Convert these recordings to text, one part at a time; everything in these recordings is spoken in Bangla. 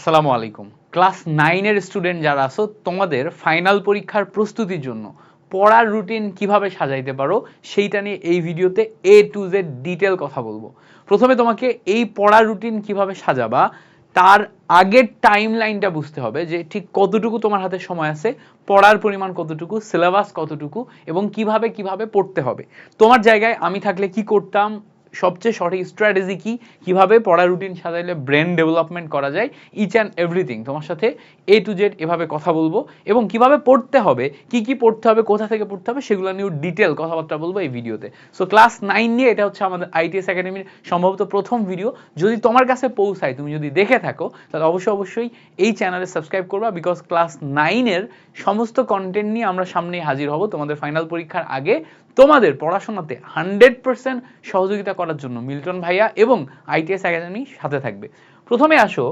আসসালামু আলাইকুম। ক্লাস নাইনের স্টুডেন্ট যারা আছো, তোমাদের ফাইনাল পরীক্ষার প্রস্তুতির জন্য পড়ার রুটিন কীভাবে সাজাইতে পারো, সেইটা নিয়ে এই ভিডিওতে এ টু জেড ডিটেল কথা বলব। প্রথমে তোমাকে এই পড়ার রুটিন কীভাবে সাজাবা, তার আগের টাইম লাইনটা বুঝতে হবে যে ঠিক কতটুকু তোমার হাতে সময় আছে, পড়ার পরিমাণ কতটুকু সিলেবাস কতটুকু, এবং কীভাবে কীভাবে পড়তে হবে। তোমার জায়গায় আমি থাকলে কি করতাম সবচেয়ে সঠিক স্ট্র্যাটেজি কি? কীভাবে পড়া রুটিন সাজাইলে ব্রেন ডেভেলপমেন্ট করা যায়? ইচ অ্যান্ড এভরিথিং তোমার সাথে এ টু জেড এভাবে কথা বলব। এবং কীভাবে পড়তে হবে? কি কি পড়তে হবে? কোথা থেকে পড়তে হবে? সেগুলো নিয়েও ডিটেল কথাবার্তা বলব এই ভিডিওতে সো ক্লাস নাইন নিয়ে এটা হচ্ছে আমাদের আইটিএস একাডেমির সম্ভবত প্রথম ভিডিও যদি তোমার কাছে পৌঁছায়, তুমি যদি দেখে থাকো, তাহলে অবশ্যই অবশ্যই এই চ্যানেলে সাবস্ক্রাইব করবা। বিকজ ক্লাস নাইনের সমস্ত কন্টেন্ট নিয়ে আমরা সামনেই হাজির হব। তোমাদের ফাইনাল পরীক্ষার আগে তোমাদের পড়াশোনাতে হান্ড্রেড পার্সেন্ট সহযোগিতা করার জন্য মিল্টন ভাইয়া এবং আইটিএস একাডেমি সাথে থাকবে। প্রথমে আসো,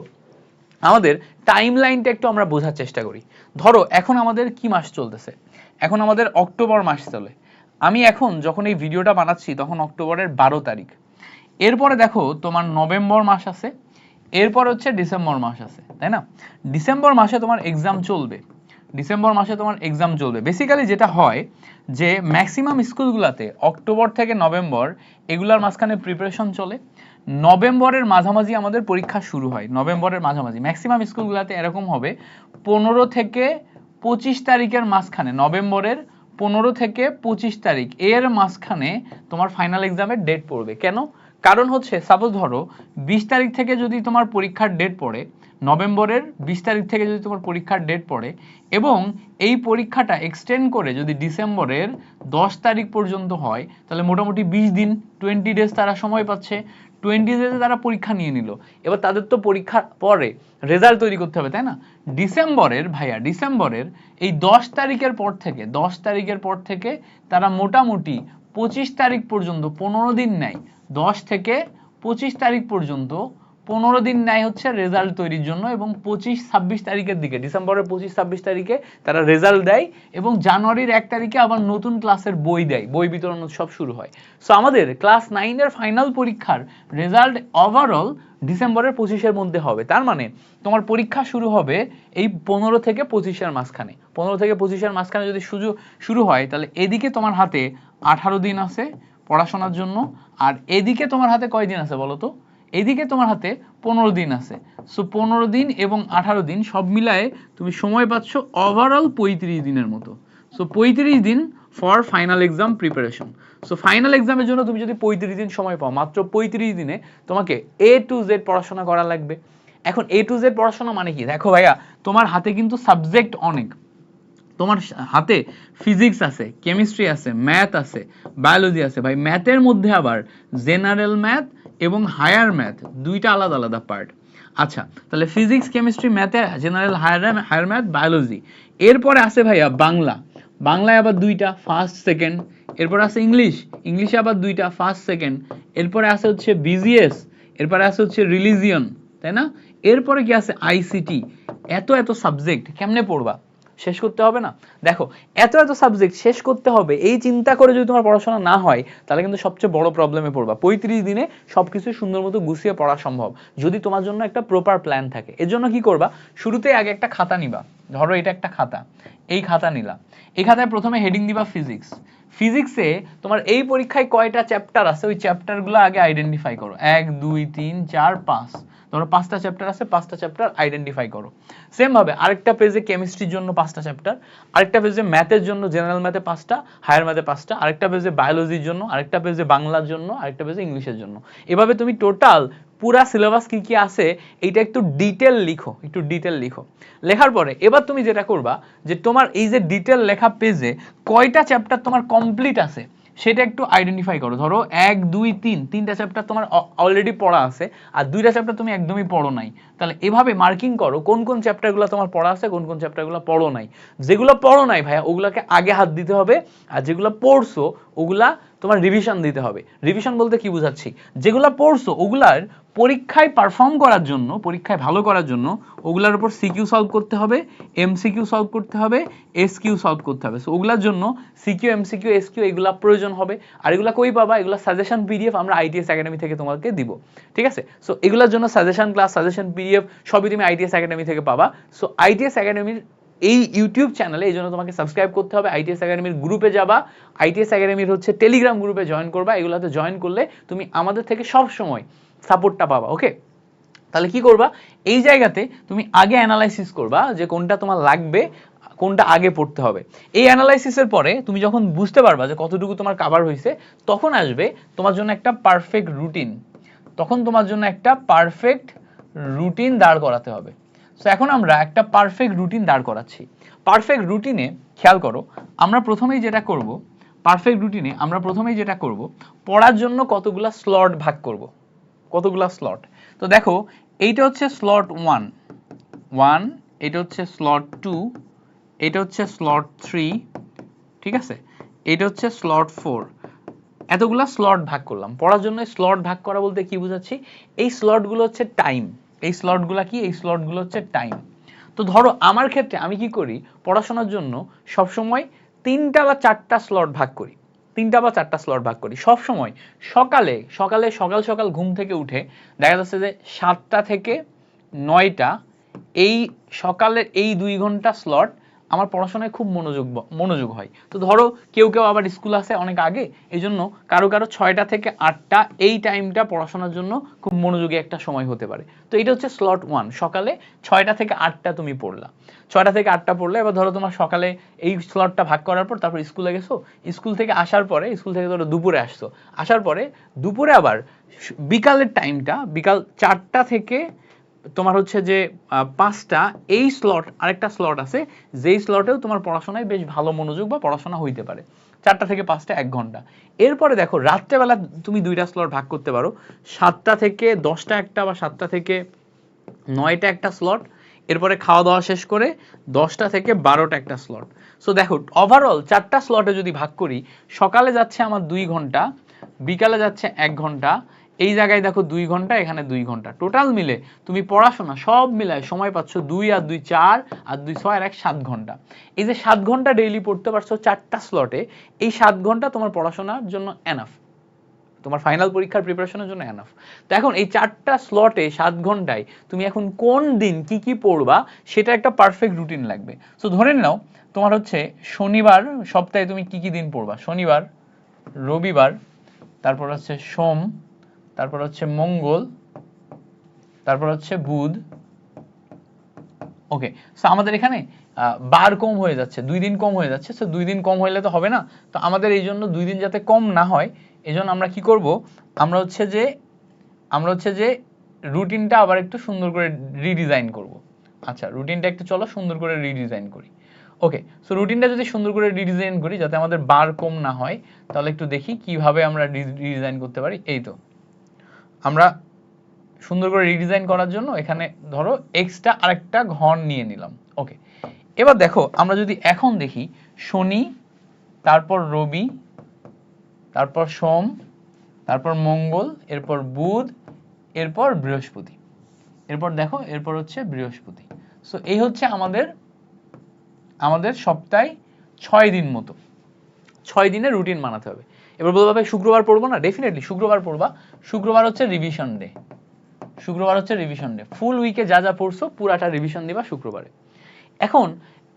আমাদের টাইম লাইনটা একটু আমরা বোঝার চেষ্টা করি। ধরো, এখন আমাদের কি মাস চলতেছে? এখন আমাদের অক্টোবর মাস চলে। আমি এখন যখন এই ভিডিওটা বানাচ্ছি, তখন অক্টোবরের বারো তারিখ। এরপরে দেখো, তোমার নভেম্বর মাস আছে, এরপর হচ্ছে ডিসেম্বর মাস আছে, তাই না? ডিসেম্বর মাসে তোমার এক্সাম চলবে। ডিসেম্বর মাসে তোমার এক্সাম চলবে। বেসিক্যালি যেটা হয় যে ম্যাক্সিমাম স্কুলগুলোতে অক্টোবর থেকে নভেম্বর এগুলার মাঝখানে প্রিপারেশন চলে। নভেম্বরের মাঝামাঝি আমাদের পরীক্ষা শুরু হয়, নভেম্বরের মাঝামাঝি। ম্যাক্সিমাম স্কুলগুলোতে এরকম হবে, পনেরো থেকে পঁচিশ তারিখের মাঝখানে, নভেম্বরের পনেরো থেকে পঁচিশ তারিখ এর মাঝখানে তোমার ফাইনাল এক্সামের ডেট পড়বে। কেন? কারণ হচ্ছে সাপোজ ধরো, বিশ তারিখ থেকে যদি তোমার পরীক্ষার ডেট পড়ে নভেম্বরের বিশ তারিখ থেকে যদি তোমার পরীক্ষার ডেট পড়ে এবং এই পরীক্ষাটা এক্সটেন্ড করে যদি ডিসেম্বরের দশ তারিখ পর্যন্ত হয়, তাহলে মোটামুটি বিশ দিন টোয়েন্টি ডেজ তারা সময় পাচ্ছে। টোয়েন্টি ডেজে তারা পরীক্ষা নিয়ে নিল। এবার তাদের তো পরীক্ষার পরে রেজাল্ট তৈরি করতে হবে, তাই না? ডিসেম্বরের ভাইয়া, ডিসেম্বরের এই দশ তারিখের পর থেকে, দশ তারিখের পর থেকে তারা মোটামুটি পঁচিশ তারিখ পর্যন্ত, পনেরো দিন নেয়। দশ থেকে পঁচিশ তারিখ পর্যন্ত পনেরো দিন নেয় হচ্ছে রেজাল্ট তৈরির জন্য এবং পঁচিশ, ছাব্বিশ তারিখের দিকে, ডিসেম্বরের পঁচিশ, ছাব্বিশ তারিখে তারা রেজাল্ট দেয় এবং জানুয়ারির এক তারিখে আবার নতুন ক্লাসের বই দেয়, বই বিতরণ উৎসব শুরু হয়। সো আমাদের ক্লাস নাইনের ফাইনাল পরীক্ষার রেজাল্ট ওভারঅল ডিসেম্বরের পঁচিশের মধ্যে হবে। তার মানে তোমার পরীক্ষা শুরু হবে এই পনেরো থেকে পঁচিশের মাঝখানে। পনেরো থেকে পঁচিশের মাঝখানে যদি সুযোগ শুরু হয়, তাহলে এদিকে তোমার হাতে আঠারো দিন আছে পড়াশোনার জন্য, আর এদিকে তোমার হাতে কয় দিন আছে বলো তো? এদিকে তোমার হাতে পনেরো দিন আছে। সো পনেরো দিন এবং আঠারো দিন সব মিলায়ে তুমি সময় পাচ্ছ ওভারঅল পঁয়ত্রিশ দিনের মতো। সো পঁয়ত্রিশ দিন for final exam preparation so final এক্সামের জন্য তুমি যদি পঁয়ত্রিশ দিন সময় পাও, মাত্র পঁয়ত্রিশ দিনে তোমাকে এ টু জেড পড়াশোনা করা লাগবে। এখন এ টু জেড পড়াশোনা মানে কি? দেখো ভাইয়া, তোমার হাতে কিন্তু সাবজেক্ট অনেক। তোমার হাতে ফিজিক্স আছে কেমিস্ট্রি আছে ম্যাথ আছে বায়োলজি আছে। ভাই ম্যাথের মধ্যে আবার জেনারেল ম্যাথ এবং হায়ার ম্যাথ দুইটা আলাদা আলাদা পার্ট আচ্ছা তাহলে ফিজিক্স কেমিস্ট্রি ম্যাথে general higher higher math biology এরপরে আছে ভাইয়া বাংলা। বাংলায় আবার দুইটা ফার্স্ট সেকেন্ড এরপর আছে ইংলিশ। ইংলিশে আবার দুইটা ফার্স্ট সেকেন্ড এরপরে আছে হচ্ছে বিজিএস এরপরে আছে হচ্ছে রিলিজিয়ন তাই না? এরপরে কি আছে আইসিটি এত এত সাবজেক্ট কেমনে পড়বা? শেষ করতে হবে না? দেখো, এত এত সাবজেক্ট শেষ করতে হবে, এই চিন্তা করে যদি তোমার পড়াশোনা না হয়, তাহলে কিন্তু সবচেয়ে বড় প্রবলেমে পড়বা। পঁয়ত্রিশ দিনে সবকিছু সুন্দর মতো গুছিয়ে পড়া সম্ভব। যদি তোমার জন্য একটা প্রপার প্ল্যান থাকে, এর জন্য কি করবা? শুরুতে আগে একটা খাতা নিবা। ধরো এটা একটা খাতা, এই খাতা নিলা। খাতায় প্রথমে হেডিং দিবা ফিজিক্স ফিজিক্সে তোমার এই পরীক্ষায় কয়টা চ্যাপ্টার আছে? ওই চ্যাপ্টারগুলো আগে আইডেন্টিফাই করো। এক, দুই, তিন, চার, পাঁচ। ধরো পাঁচটা চ্যাপ্টার আছে, পাঁচটা চ্যাপ্টার আইডেন্টিফাই করো। সেম ভাবে আরেকটা পেজে কেমিস্ট্রির জন্য পাঁচটা চ্যাপ্টার আরেকটা পেজে ম্যাথের জন্য জেনারেল ম্যাথে পাঁচটা হায়ার ম্যাথে পাঁচটা, আরেকটা পেজে বায়োলজির জন্য, আরেকটা পেজে বাংলার জন্য, আরেকটা পেজে ইংলিশের জন্য। এভাবে তুমি টোটাল পুরা সিলেবাস কি কি আছে, এইটা একটু ডিটেল লিখো, একটু ডিটেল লিখো। লেখার পরে, এবার তুমি যেটা করবা, যে তোমার এই যে ডিটেল লেখা পেজে কয়টা চ্যাপ্টার তোমার কমপ্লিট আছে, সেটা একটু আইডেন্টিফাই করো। ধরো এক, দুই, তিন, তিনটা চ্যাপ্টার তোমার অলরেডি পড়া আছে, আর দুইটা চ্যাপ্টার তুমি একদমই পড়ো নাই। তাহলে এভাবে মার্কিং করো, কোন কোন চ্যাপ্টারগুলো তোমার পড়া আছে, কোন কোন চ্যাপ্টারগুলো পড়ো নাই। যেগুলো পড়ো নাই ভাইয়া, ওগুলোকে আগে হাত দিতে হবে, আর যেগুলো পড়ছো, ওগুলা তোমার রিভিশন দিতে হবে। রিভিশন বলতে কি বুঝাচ্ছি? যেগুলো পড়ছো, ওগুলার পরীক্ষায় পারফর্ম করার জন্য, পরীক্ষায় ভালো করার জন্য ওগুলার উপর সিকিউ সলভ করতে হবে এমসিকিউ সলভ করতে হবে এসকিউ সলভ করতে হবে। সো ওগুলার জন্য সিকিউ এমসিকিউ এসকিউ এগুলা প্রয়োজন হবে। আর এগুলা কই পাবা? এগুলা সাজেশন পিডিএফ আমরা আইটিএস একাডেমি থেকে তোমাকে দিব। ঠিক আছে? সো এগুলার জন্য সাজেশন ক্লাস সাজেশন পিডিএফ সবই তুমি আইটিএস একাডেমি থেকে পাবা। সো আইটিএস একাডেমির এই ইউটিউব চ্যানেলে এই জন্য তোমাকে সাবস্ক্রাইব করতে হবে। আইটিএস একাডেমির গ্রুপে যাবা। আইটিএস একাডেমির হচ্ছে টেলিগ্রাম গ্রুপে জয়েন করবা। এগুলোতে জয়েন করলে তুমি আমাদের থেকে সব সময় সাপোর্টটা পাবা ওকে তাহলে কি করবা? এই জায়গাতে তুমি আগে অ্যানালাইসিস করবা যে কোনটা তোমার লাগবে, কোনটা আগে পড়তে হবে। এই অ্যানালাইসিসের পরে তুমি যখন বুঝতে পারবা যে কতটুকু তোমার কাভার হয়েছে তখন আসবে তোমার জন্য একটা পারফেক্ট রুটিন তখন তোমার জন্য একটা পারফেক্ট রুটিন দাঁড় করাতে হবে। সো এখন আমরা একটা পারফেক্ট রুটিন দাঁড় করাচ্ছি। পারফেক্ট রুটিনে খেয়াল করো, আমরা প্রথমেই যেটা করব পারফেক্ট রুটিনে আমরা প্রথমেই যেটা করব, পড়ার জন্য কতগুলা স্লট ভাগ করব। কতগুলা স্লট তো দেখো, এইটা হচ্ছে স্লট ওয়ান ওয়ান এটা হচ্ছে স্লট টু এটা হচ্ছে স্লট থ্রি ঠিক আছে? এটা হচ্ছে স্লট ফোর এতগুলা স্লট ভাগ করলাম। পড়ার জন্য স্লট ভাগ করা বলতে কি বোঝাচ্ছি? এই স্লটগুলো হচ্ছে টাইম এই স্লটগুলো কি? এই স্লটগুলো হচ্ছে টাইম তো ধরো, আমার ক্ষেত্রে আমি কি করি? পড়াশোনার জন্য সবসময় তিনটা বা চারটা স্লট ভাগ করি। তিনটা বা চারটা স্লট ভাগ করি। সব সময় সকালে সকালে, সকাল সকাল ঘুম থেকে উঠে দেখা যাচ্ছে যে সাতটা থেকে নয়টা এই সকালের এই দুই ঘণ্টা স্লট আমার পড়াশোনায় খুব মনোযোগ মনোযোগ হয়। তো ধরো কেউ কেউ আবার স্কুল আসে অনেক আগে এই জন্য কারও কারও ছয়টা থেকে আটটা এই টাইমটা পড়াশোনার জন্য খুব মনোযোগী একটা সময় হতে পারে। তো এটা হচ্ছে স্লট ওয়ান সকালে ছয়টা থেকে আটটা তুমি পড়লা। ছয়টা থেকে আটটা পড়লে, এবার ধরো তোমার সকালে এই স্লটটা ভাগ করার পর তারপর স্কুলে গেছো, স্কুল থেকে আসার পরে, স্কুল থেকে ধরো দুপুরে আসছো, আসার পরে দুপুরে আবার বিকালের টাইমটা বিকাল চারটা থেকে তোমার হচ্ছে যে পাঁচটা, এই স্লট আরেকটা স্লট আছে, যেই স্লটেও তোমার পড়াশোনায় বেশ ভালো মনোযোগ বা পড়াশোনা হইতে পারে। চারটা থেকে পাঁচটা, এক ঘণ্টা। এরপরে দেখো, রাত্রেবেলা তুমি দুইটা স্লট ভাগ করতে পারো। সাতটা থেকে দশটা একটা বা সাতটা থেকে নয়টা একটা স্লট এরপরে খাওয়া দাওয়া শেষ করে দশটা থেকে বারোটা একটা স্লট সো দেখো ওভারঅল চারটা স্লটে যদি ভাগ করি, সকালে যাচ্ছে আমার দুই ঘণ্টা, বিকালে যাচ্ছে এক ঘণ্টা এই জায়গায় দেখো দুই ঘণ্টা, এখানে দুই ঘণ্টা। টোটাল মিলে তুমি পড়াশোনা সব মিলায় সময় পাচ্ছ দুই আর দুই চার আর দুই ছয় আর এক সাত ঘণ্টা। এই যে সাত ঘণ্টা ডেইলি পড়তে পারছ চারটা স্লটে এই সাত ঘণ্টা তোমার পড়াশোনার জন্য এনাফ তোমার ফাইনাল পরীক্ষার প্রিপারেশনের জন্য এনাফ তো এখন এই চারটা স্লটে সাত ঘন্টায় তুমি এখন কোন দিন কি কি পড়বা, সেটা একটা পারফেক্ট রুটিন লাগবে। সো ধরে নাও, তোমার হচ্ছে শনিবার সপ্তাহে তুমি কি কি দিন পড়বা? শনিবার, রবিবার, তারপর হচ্ছে সোম তারপর হচ্ছে মঙ্গল, তারপর হচ্ছে বুধ। ওকে সো আমাদের এখানে বার কম হয়ে যাচ্ছে, দুই দিন কম হয়ে যাচ্ছে সো দুই দিন কম হইলে তো হবে না। তো আমাদের এই জন্য দুই দিন যাতে কম না হয়, এই জন্য আমরা কি করব? আমরা হচ্ছে যে, আমরা হচ্ছে যে রুটিনটা আবার একটু সুন্দর করে রিডিজাইন করব। আচ্ছা রুটিনটা একটু চলো, সুন্দর করে রিডিজাইন করি। ওকে সো রুটিনটা যদি সুন্দর করে রিডিজাইন করি, যাতে আমাদের বার কম না হয়, তাহলে একটু দেখি কীভাবে আমরা রিডিজাইন করতে পারি। এই তো। আমরা সুন্দর করে রিডিজাইন করার জন্য এখানে ধরো এক্সট্রা আরেকটা ঘর নিয়ে নিলাম। ওকে এবার দেখো, আমরা যদি এখন দেখি, শনি, তারপর রবি, তারপর সোম, তারপর মঙ্গল, এরপর বুধ, এরপর বৃহস্পতি। এরপর দেখো, এরপর হচ্ছে বৃহস্পতি। সো এই হচ্ছে আমাদের আমাদের সপ্তাহে ছয় দিন মতো। ছয় দিনের রুটিন বানাতে হবে। এবার বলব ভাই, শুক্রবার পড়ব না? ডেফিনেটলি শুক্রবার পড়বা। শুক্রবার হচ্ছে রিভিশন ডে শুক্রবার হচ্ছে রিভিশন ডে ফুল উইকে যা যা পড়ছো, পুরাটা রিভিশন দিবা শুক্রবারে। এখন,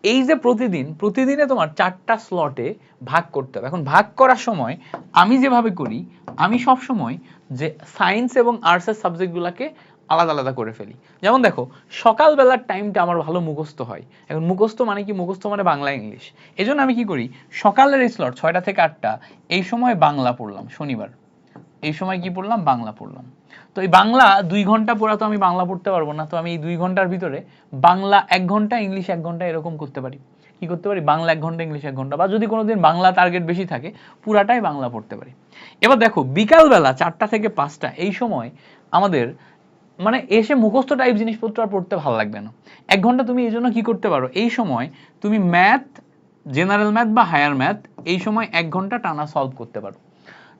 এই যে প্রতিদিন, প্রতিদিনে তোমার চারটা স্লটে ভাগ করতে হবে। এখন ভাগ করার সময় আমি যেভাবে করি, আমি সব সময় যে সায়েন্স এবং আর্টসের সাবজেক্টগুলোকে আলাদা আলাদা করে ফেলি। যেমন দেখো, সকালবেলার টাইমটা আমার ভালো মুখস্থ হয়। এখন মুখস্থ মানে কি? মুখস্থ মানে বাংলা ইংলিশ এই জন্য আমি কি করি? সকালের স্লট ছয়টা থেকে আটটা, এই সময় বাংলা পড়লাম, শনিবার। এই সময় কি পড়লাম? বাংলা পড়লাম। তো এই বাংলা দুই ঘণ্টা পড়া তো আমি বাংলা পড়তে পারব না। তো আমি এই দুই ঘণ্টার ভিতরে বাংলা এক ঘণ্টা ইংলিশ এক ঘণ্টা এরকম করতে পারি। কি করতে পারি? বাংলা এক ঘণ্টা ইংলিশ এক ঘণ্টা। বা যদি কোনোদিন বাংলা টার্গেট বেশি থাকে, পুরাটাই বাংলা পড়তে পারি। এবার দেখো, বিকালবেলা চারটা থেকে পাঁচটা, এই সময় আমাদের মানে এসে মুখস্থ টাইপ জিনিসপত্র আর পড়তে ভালো লাগবে না। এক ঘণ্টা তুমি এই জন্য কি করতে পারো? এই সময় তুমি ম্যাথ জেনারেল ম্যাথ বা হায়ার ম্যাথ এই সময় এক ঘণ্টা টানা সলভ করতে পারো।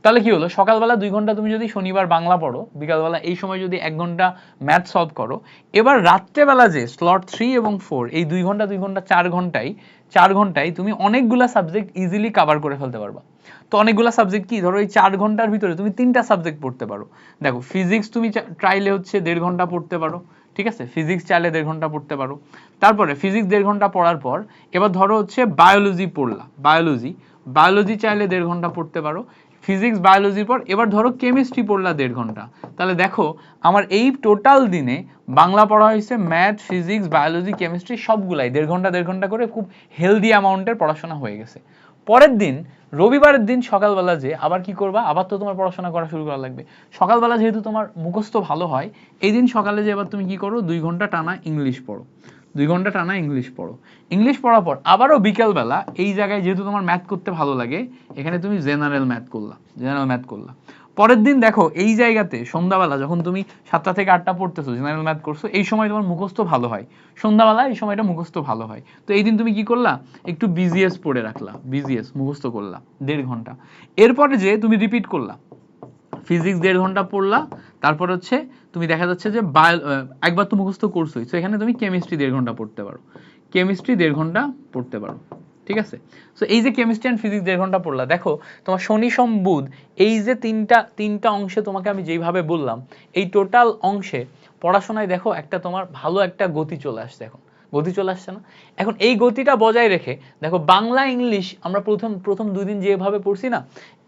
তাহলে কি হলো? সকালবেলা দুই ঘণ্টা তুমি যদি শনিবার বাংলা পড়ো, বিকালবেলা এই সময় যদি এক ঘণ্টা ম্যাথ সলভ করো, এবার রাত্রেবেলা যে স্লট থ্রি এবং ফোর এই দুই ঘণ্টা দুই ঘণ্টা, চার ঘন্টায় চার ঘন্টায় তুমি অনেকগুলা সাবজেক্ট ইজিলি কভার করে ফেলতে পারবা। তো অনেকগুলা সাবজেক্ট কি? ধরো এই চার ঘণ্টার ভিতরে তুমি তিনটা সাবজেক্ট পড়তে পারো। দেখো ফিজিক্স তুমি ট্রাইলে হচ্ছে দেড় ঘণ্টা পড়তে পারো, ঠিক আছে? ফিজিক্স চাইলে দেড় ঘণ্টা পড়তে পারো। তারপরে ফিজিক্স দেড় ঘণ্টা পড়ার পর, এবার ধরো হচ্ছে বায়োলজি পড়লা বায়োলজি বায়োলজি চাইলে দেড় ঘণ্টা পড়তে পারো। ফিজিক্স বায়োলজির পর, এবার ধরো কেমিস্ট্রি পড়লা দেড় ঘণ্টা। তাহলে দেখো, আমার এই টোটাল দিনে বাংলা পড়া হয়েছে ম্যাথ ফিজিক্স বায়োলজি কেমিস্ট্রি সবগুলাই। দেড় ঘণ্টা দেড় ঘণ্টা করে খুব হেলদি অ্যামাউন্টের পড়াশোনা হয়ে গেছে। পরের দিন, রবিবারের দিন সকালবেলা যে আবার কি করবা? আবার তো তোমার পড়াশোনা করা শুরু করা লাগবে। সকালবেলা যেহেতু তোমার মুখস্থ ভালো হয়, এই দিন সকালে যে এবার তুমি কি করো? দুই ঘণ্টা টানা ইংলিশ পড়ো। দুই ঘণ্টা টানা ইংলিশ পড়ো। ইংলিশ পড়ার পর আবারও বিকেলবেলা, এই জায়গায় যেহেতু তোমার ম্যাথ করতে ভালো লাগে, এখানে তুমি জেনারেল ম্যাথ করলা জেনারেল ম্যাথ করলা। পরের দিন দেখো, এই জায়গাতে সন্ধ্যাবেলা যখন তুমি সাতটা থেকে আটটা পড়তেছো জেনারেল ম্যাথ করছ, এই সময় তোমার মুখস্থ ভালো হয়। সন্ধ্যাবেলা এই সময়টা মুখস্থ ভালো হয়। তো এই দিন তুমি কি করলা? একটু বিজিএস পড়ে রাখলা বিজিএস মুখস্থ করলা, দেড় ঘণ্টা। এরপরে যে তুমি রিপিট করলা ফিজিক্স দেড় ঘণ্টা পড়লা, তারপর হচ্ছে তুমি দেখা যাচ্ছে যে বায়ো একবার তো মুখস্থ করছোই, তো এখানে তুমি কেমিস্ট্রি দেড় ঘণ্টা পড়তে পারো। কেমিস্ট্রি দেড় ঘণ্টা পড়তে পারো। ঠিক আছে? সো এই যে কেমিস্ট্রি অ্যান্ড ফিজিক্স দেড় ঘণ্টা পড়লা, দেখো, তোমার শনি, সোম, বুধ, এই যে তিনটা তিনটা অংশে তোমাকে আমি যেইভাবে বললাম, এই টোটাল অংশে পড়াশোনায় দেখো একটা তোমার ভালো একটা গতি চলে আসছে এখন। গতি চলে আসছে না। এখন এই গতিটা বজায় রেখে, দেখো বাংলা ইংলিশ আমরা প্রথম প্রথম দুই দিন যেভাবে পড়ছি না,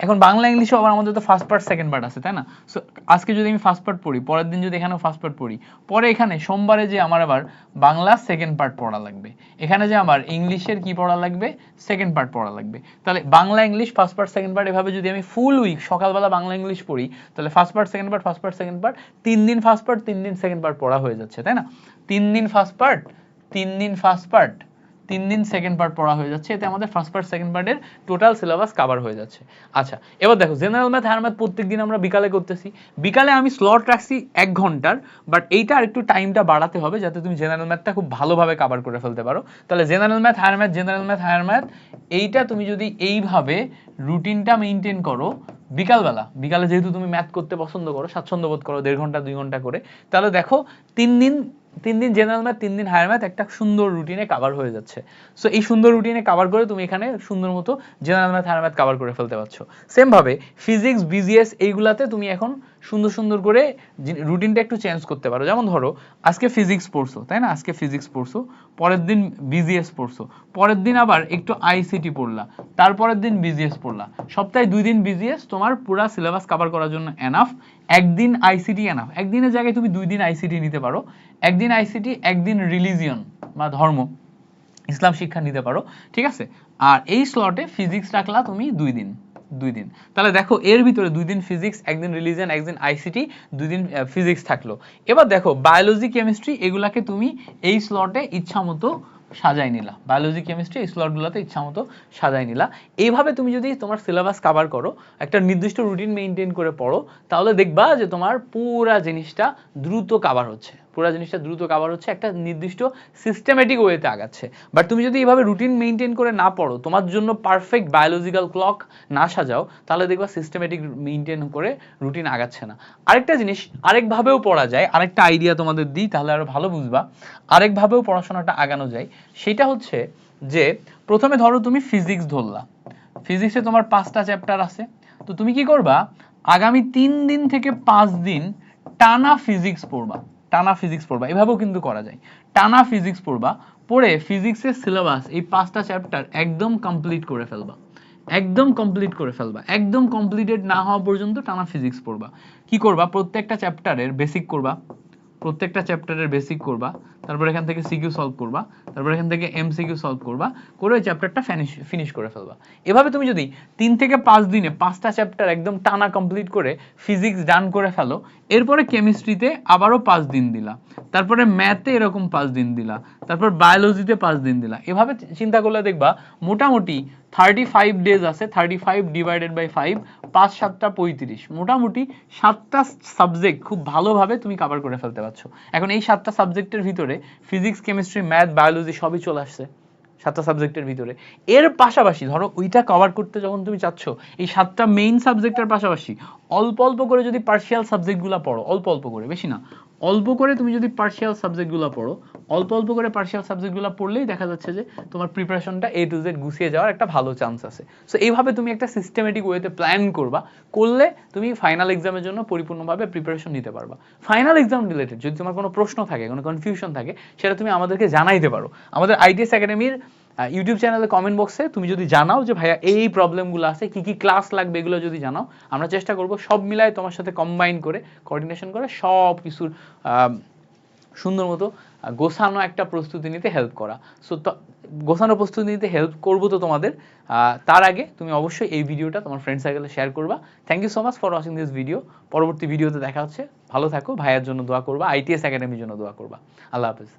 এখন বাংলা ইংলিশও আবার আমাদের তো ফার্স্ট পার্ট সেকেন্ড পার্ট আছে, তাই না? সো আজকে যদি আমি ফার্স্ট পার্ট পড়ি, পরের দিন যদি এখানেও ফার্স্ট পার্ট পড়ি, পরে এখানে সোমবারে যে আমার আবার বাংলা সেকেন্ড পার্ট পড়া লাগবে। এখানে যে আমার ইংলিশের কি পড়া লাগবে? সেকেন্ড পার্ট পড়া লাগবে। তাহলে Bangla English first part second part এভাবে যদি আমি ফুল উইক সকালবেলা বাংলা ইংলিশ পড়ি, তাহলে first part second part first part second part তিন দিন ফার্স্ট পার্ট তিন দিন সেকেন্ড পার্ট পড়া হয়ে যাচ্ছে, তাই না? তিন দিন ফার্স্ট পার্ট তিন দিন ফার্স্ট পার্ট তিন দিন সেকেন্ড পার্ট পড়া হয়ে যাচ্ছে। এতে আমাদের ফার্স্ট পার্ট সেকেন্ড পার্টের টোটাল সিলেবাস কভার হয়ে যাচ্ছে। আচ্ছা এবার দেখো জেনারেল ম্যাথ হায়ার ম্যাথ প্রত্যেক দিন আমরা বিকালে করতেছি। বিকালে আমি স্লট রাখছি এক ঘণ্টার বাট এইটা আর একটু টাইমটা বাড়াতে হবে যাতে তুমি জেনারেল ম্যাথটা খুব ভালোভাবে কভার করে ফেলতে পারো। তাহলে general math higher math general math higher math এইটা তুমি যদি এইভাবে রুটিনটা মেনটেন করো বিকালবেলা, বিকালে যেহেতু তুমি ম্যাথ করতে পছন্দ করো, স্বাচ্ছন্দ্য বোধ করো দেড় ঘণ্টা, দুই ঘণ্টা করে, তাহলে দেখো তিন দিন তিন দিন জেনারেল ম্যাথ তিন দিন হায়ার ম্যাথ একটা সুন্দর রুটিনে কভার হয়ে যাচ্ছে। সো এই সুন্দর রুটিনে কভার করে তুমি এখানে সুন্দর মতো general math higher math cover করে ফেলতে পারছ। সেম ভাবে ফিজিক্স বিজিএস এইগুলাতে তুমি এখন সুন্দর সুন্দর করে রুটিনটা একটু চেঞ্জ করতে পারো। যেমন ধরো, আজকে ফিজিক্স পড়ছো, তাই না? আজকে ফিজিক্স পড়ছো, পরের দিন বিজিএস পড়ছো, পরের দিন আবার একটু আইসিটি পড়লা, তারপরের দিন বিজিএস পড়লা। সপ্তাহে দুই দিন বিজিএস তোমার পুরা সিলেবাস কভার করার জন্য এনাফ একদিন আইসিটি এনাফ একদিনের জায়গায় তুমি দুই দিন আইসিটি নিতে পারো। একদিন আইসিটি একদিন রিলিজিয়ন বা ধর্ম, ইসলাম শিক্ষা নিতে পারো, ঠিক আছে? আর এই স্লটে ফিজিক্স রাখলা তুমি দুই দিন। দুই দিন। তাহলে দেখো, এর ভিতরে দুই দিন ফিজিক্স একদিন রিলিজিয়ন একদিন আইসিটি দুই দিন ফিজিক্স থাকল। এবার দেখো বায়োলজি কেমিস্ট্রি এগুলাকে তুমি এই স্লটে ইচ্ছা মতো সাজাই নিলা। বায়োলজি কেমিস্ট্রি এই স্লটগুলোতে ইচ্ছা মতো সাজাই নিলা। এইভাবে তুমি যদি তোমার সিলেবাস কভার করো, একটা নির্দিষ্ট রুটিন মেনটেন করে পড়ো, তাহলে দেখবা যে তোমার পুরা জিনিসটা দ্রুত কভার হচ্ছে। পুরো জিনিসটা দ্রুত কভার হচ্ছে, একটা নির্দিষ্ট সিস্টেমেটিক ওয়েতে আগাচ্ছে। বাট তুমি যদি এইভাবে রুটিন মেনটেন করে না পড়ো, তোমার জন্য পারফেক্ট বায়োলজিক্যাল ক্লক না সাজাও, তাহলে দেখবা সিস্টেমেটিক মেনটেন করে রুটিন আগাচ্ছে না। আরেকটা জিনিস, আরেকভাবেও পড়া যায়, আরেকটা আইডিয়া তোমাদের দিই, তাহলে আরও ভালো বুঝবা। আরেকভাবেও পড়াশোনাটা আগানো যায়, সেটা হচ্ছে যে, প্রথমে ধরো তুমি ফিজিক্স ধরলা। ফিজিক্সে তোমার পাঁচটা চ্যাপ্টার আছে, তো তুমি কি করবা? আগামী তিন দিন থেকে পাঁচ দিন টানা ফিজিক্স পড়বা। টানা ফিজিক্স পড়বা, এভাবেও কিন্তু করা যায়। টানা ফিজিক্স পড়বা, পড়ে ফিজিক্সের সিলেবাস এই পাঁচটা চ্যাপ্টার একদম কমপ্লিট করে ফেলবা। একদম কমপ্লিট করে ফেলবা। একদম কমপ্লিটেড না হওয়া পর্যন্ত টানা ফিজিক্স পড়বা। কি করবা? প্রত্যেকটা চ্যাপ্টারের বেসিক করবা। প্রত্যেকটা চ্যাপ্টারের বেসিক করবা। তারপর এখান থেকে সিকিউ সলভ করবা, তারপর এখান থেকে এমসিকিউ সলভ করবা, করে চ্যাপ্টারটা ফিনিশ ফিনিশ করে ফেলবা। এভাবে তুমি যদি তিন থেকে পাঁচ দিনে পাঁচটা চ্যাপ্টার একদম টানা কমপ্লিট করে ফিজিক্স ডান করে ফেলো, এরপরে কেমিস্ট্রিতে আবারও পাঁচ দিন দিলা, তারপরে ম্যাথে এরকম পাঁচ দিন দিলা, তারপর বায়োলজিতে পাঁচ দিন দিলা। এভাবে চিন্তা করলে দেখবা মোটামুটি থার্টি ফাইভ ডেজ আছে thirty five divided by five পাঁচ সাতটা পঁয়ত্রিশ। মোটামুটি সাতটা সাবজেক্ট খুব ভালোভাবে তুমি কভার করে ফেলতে পারছ। এখন এই সাতটা সাবজেক্টের ভিতরে ফিজিক্স কেমিস্ট্রি ম্যাথ বায়োলজি সবই চলে আসছে সাতটা সাবজেক্টের ভিতরে। এর পাশাপাশি, ধরো ওইটা কভার করতে যখন তুমি চাচ্ছ, এই সাতটা মেইন সাবজেক্টের পাশাপাশি, অল্প অল্প করে যদি পার্সিয়াল সাবজেক্টগুলো পড়ো, অল্প অল্প করে, বেশি না অল্প করে তুমি যদি পার্শিয়াল সাবজেক্টগুলো পড়ো, অল্প অল্প করে পার্শিয়াল সাবজেক্টগুলো পড়লেই দেখা যাচ্ছে যে তোমার প্রিপারেশনটা এ টু জেড গুছিয়ে যাওয়ার একটা ভালো চান্স আছে। সো এইভাবে তুমি একটা সিস্টেমেটিক ওয়েতে প্ল্যান করবা, করলে তুমি ফাইনাল এক্সামের জন্য পরিপূর্ণভাবে প্রিপারেশন নিতে পারবা। ফাইনাল এক্সাম রিলেটেড যদি তোমার কোনো প্রশ্ন থাকে, কোনো কনফিউশন থাকে, সেটা তুমি আমাদেরকে জানাইতে পারো। আমাদের আইটিএস একাডেমির ইউটিউব চ্যানেলে কমেন্ট বক্সে তুমি যদি জানাও যে ভাইয়া এই প্রবলেমগুলো আছে, কি কি ক্লাস লাগবে এগুলো যদি জানাও, আমরা চেষ্টা করব সব মিলায় তোমার সাথে কম্বাইন করে কোঅর্ডিনেশন করে সব কিছুর সুন্দর মতো গোছানো একটা প্রস্তুতি নিতে হেল্প করা। সো গোছানো প্রস্তুতি নিতে হেল্প করব তো তোমাদের। তার আগে তুমি অবশ্যই এই ভিডিওটা তোমার ফ্রেন্ড সার্কেলে শেয়ার করবা। Thank you so much for watching this video পরবর্তী ভিডিওতে দেখা হচ্ছে। ভালো থাকো। ভাইয়ের জন্য দোয়া করবা। আইটিএস একাডেমির জন্য দোয়া করবা। আল্লাহ হাফেজ।